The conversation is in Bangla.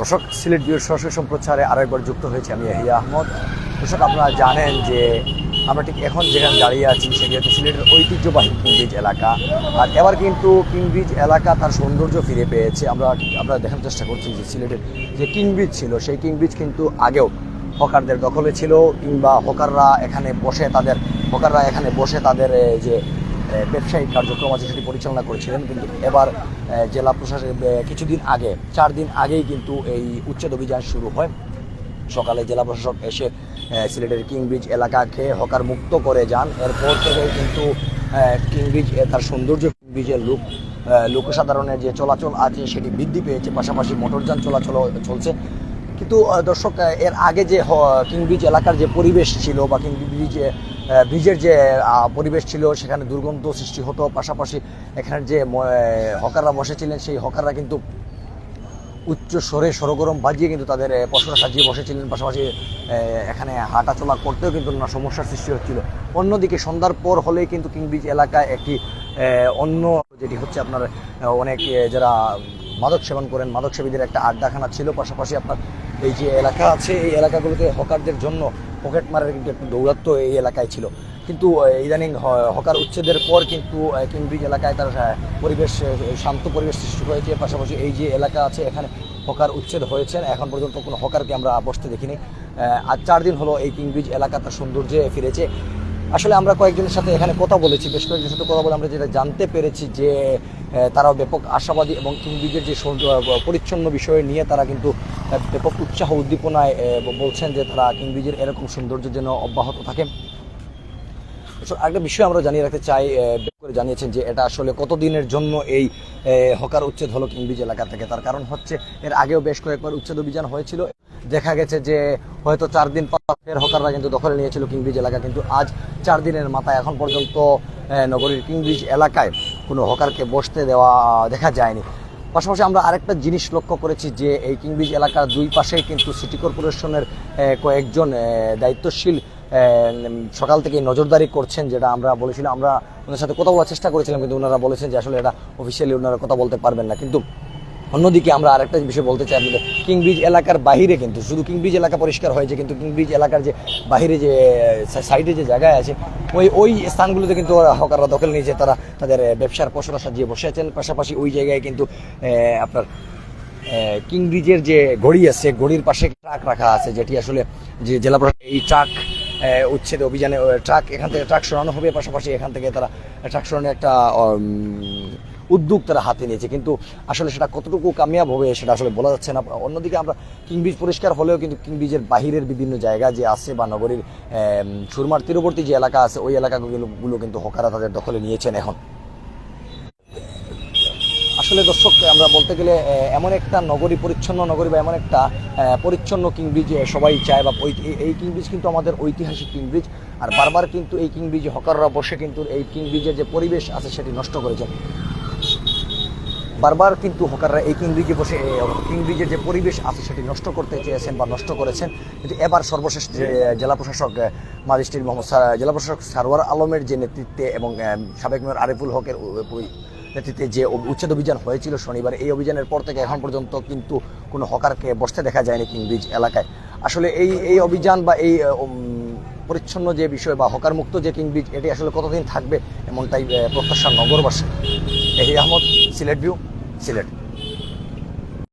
দর্শক, সিলেট বিউর সরাসরি সম্প্রচারে আরেকবার যুক্ত হয়েছে আমি এহিয়া আহমদ। দর্শক, আপনারা জানেন যে আমরা ঠিক এখন যেখানে দাঁড়িয়ে আছি সেটি হচ্ছে সিলেটের ঐতিহ্যবাহী কিংব্রিজ এলাকা। আর এবার কিন্তু কিংব্রিজ এলাকা তার সৌন্দর্য ফিরে পেয়েছে। আমরা আমরা দেখার চেষ্টা করছি যে সিলেটের যে কিংব্রিজ ছিল, সেই কিংব্রিজ কিন্তু আগেও হকারদের দখলে ছিল, কিংবা হকাররা এখানে বসে তাদের, হকাররা এখানে বসে তাদের যে ব্যবসায়িক কার্যক্রম আছে, সেটি পরিচালনা করেছিলেন। কিন্তু এবার জেলা প্রশাসন কিছুদিন আগে, চার দিন আগেই কিন্তু এই উচ্ছেদ অভিযান শুরু হয়। সকালে জেলা প্রশাসক এসে সিলেটের কিংব্রিজ এলাকাকে হকার মুক্ত করে যান। এরপর থেকে কিন্তু কিংব্রিজ তার সৌন্দর্য কিংব্রিজের লোক লোকসাধারণের যে চলাচল আছে, সেটি বৃদ্ধি পেয়েছে। পাশাপাশি মোটরযান চলাচল চলছে। কিন্তু দর্শক এর আগে যে কিংব্রিজ এলাকার যে পরিবেশ ছিল বা কিংব্রিজ ব্রিজের যে পরিবেশ ছিল, সেখানে দুর্গন্ধ সৃষ্টি হতো। পাশাপাশি এখানে যে হকাররা বসেছিলেন, সেই হকাররা কিন্তু উচ্চ স্বরে সরগরম বাজিয়ে কিন্তু তাদের পশরা সাজিয়ে বসেছিলেন। পাশাপাশি এখানে হাঁটা চলা করতেও কিন্তু নানা সমস্যার সৃষ্টি হচ্ছিল। অন্যদিকে সন্ধ্যার পর হলেই কিন্তু কিংব্রিজ এলাকায় একটি অন্য, যেটি হচ্ছে আপনার অনেক যারা মাদক সেবন করেন, মাদক সেবীদের একটা আড্ডাখানা ছিল। পাশাপাশি আপনার এই যে এলাকা আছে এই এলাকাগুলোতে হকারদের জন্য পকেট মারার কিন্তু একটু দৌরাত্ম এই এলাকায় ছিল। কিন্তু ইদানিং হকার উচ্ছেদের পর কিন্তু আহ, কিংব্রিজ এলাকায় তার পরিবেশ শান্ত পরিবেশ সৃষ্টি হয়েছে। পাশাপাশি এই যে এলাকা আছে এখানে হকার উচ্ছেদ হয়েছেন। এখন পর্যন্ত কোনো হকারকে আমরা বসতে দেখিনি। আজ চার দিন হলো এই কিংব্রিজ এলাকা তার সৌন্দর্যে ফিরেছে। আসলে আমরা কয়েকজনের সাথে এখানে কথা বলেছি বেশ কয়েকজনের সাথে কথা বলে আমরা যেটা জানতে পেরেছি যে তারা ব্যাপক আশাবাদী এবং কিংব্রিজের যে পরিচ্ছন্ন বিষয় নিয়ে তারা কিন্তু ব্যাপক উৎসাহ উদ্দীপনায় বলছেন যে তারা কিংব্রিজের এরকম সৌন্দর্য যেন অব্যাহত থাকে। আরেকটা বিষয় আমরা জানিয়ে রাখতে চাই করে জানিয়েছেন যে এটা আসলে কতদিনের জন্য এই হকার উচ্ছেদ হলো কিংব্রিজ এলাকা থেকে। তার কারণ হচ্ছে, এর আগেও বেশ কয়েকবার উচ্ছেদ অভিযান হয়েছিল। দেখা গেছে যে হয়তো চার দিন ফের হকাররা কিন্তু দখলে নিয়েছিল কিংব্রিজ এলাকা, কিন্তু আজ চার দিনের মাথায় এখন পর্যন্ত নগরীর কিংব্রিজ এলাকায় কোনো হকারকে বসতে দেওয়া, দেখা যায়নি। পাশাপাশি আমরা আরেকটা জিনিস লক্ষ্য করেছি যে এই কিংবিজ এলাকার দুই পাশে কিন্তু সিটি কর্পোরেশনের কয়েকজন দায়িত্বশীল সকাল থেকে নজরদারি করছেন, যেটা আমরা বলেছিলাম, আমরা ওনার সাথে কথা বলার চেষ্টা করেছিলাম, কিন্তু ওনারা বলেছেন যে আসলে এটা অফিসিয়ালি ওনারা কথা বলতে পারবেন না। কিন্তু অন্যদিকে আমরা আরেকটা বিষয় বলতে চাই আপনাদের। কিংব্রিজ এলাকার বাহিরে কিন্তু, শুধু কিংব্রিজ এলাকা পরিষ্কার হয়েছে, কিন্তু কিংব্রিজ এলাকার যে বাহিরে যে সাইডে যে জায়গায় আছে, ওই ওই স্থানগুলোতে কিন্তু হকাররা দখল নিয়েছে, তারা তাদের ব্যবসার পসরা সাজিয়ে বসে আছেন। পাশাপাশি ওই জায়গায় কিন্তু আপনার কিংব্রিজের যে ঘড়ি আছে ঘড়ির পাশে ট্রাক রাখা আছে, যেটি আসলে যে জেলা প্রশাসন, এই ট্রাক উচ্ছেদ অভিযানে ট্রাক, এখান থেকে ট্রাক সরানো হবে। পাশাপাশি এখান থেকে তারা ট্রাক সরানোর একটা উদ্যোগ তারা হাতে নিয়েছে। কিন্তু আসলে সেটা কতটুকু কামিয়াব হবে সেটা আসলে বলা যাচ্ছে না। অন্যদিকে আমরা কিংব্রিজ পরিষ্কার হলেও কিন্তু কিংব্রিজের বাহিরের বিভিন্ন জায়গা যে আছে বা নগরীর সুরমার তীরবর্তী যে এলাকা আছে, ওই এলাকাগুলো গুলো কিন্তু হকারা তাদের দখলে নিয়েছেন এখন। আসলে দর্শক, আমরা বলতে গেলে এমন একটা নগরী, পরিচ্ছন্ন নগরী বা এমন একটা পরিচ্ছন্ন কিংব্রিজ সবাই চায় বা এই- এই কিংব্রিজ কিন্তু আমাদের ঐতিহাসিক কিংব্রিজ আর বারবার কিন্তু এই কিংব্রিজ হকাররা বসে কিন্তু এই কিংব্রিজের যে পরিবেশ আছে সেটি নষ্ট করেছেন। বারবার কিন্তু হকাররা এই কিংব্রিজে বসে কিংব্রিজের যে পরিবেশ আছে সেটি নষ্ট করতে চেয়েছেন বা নষ্ট করেছেন। কিন্তু এবার সর্বশেষ জেলা প্রশাসক ম্যাজিস্ট্রেট মোহাম্মদ জেলা প্রশাসক সারওয়ার আলমের যে নেতৃত্বে এবং সাবেক মেয়র আরিফুল হকের নেতৃত্বে যে উচ্ছেদ অভিযান হয়েছিল শনিবার, এই অভিযানের পর থেকে এখন পর্যন্ত কিন্তু কোনো হকারকে বসতে দেখা যায়নি কিংব্রিজ এলাকায়। আসলে এই এই অভিযান বা এই পরিচ্ছন্ন যে বিষয় বা হকার মুক্ত যে কিংব্রিজ এটি আসলে কতদিন থাকবে এমনটাই প্রত্যাশা নগরবাসী এহি আহমদ সিলেট ভিউ সিলেট।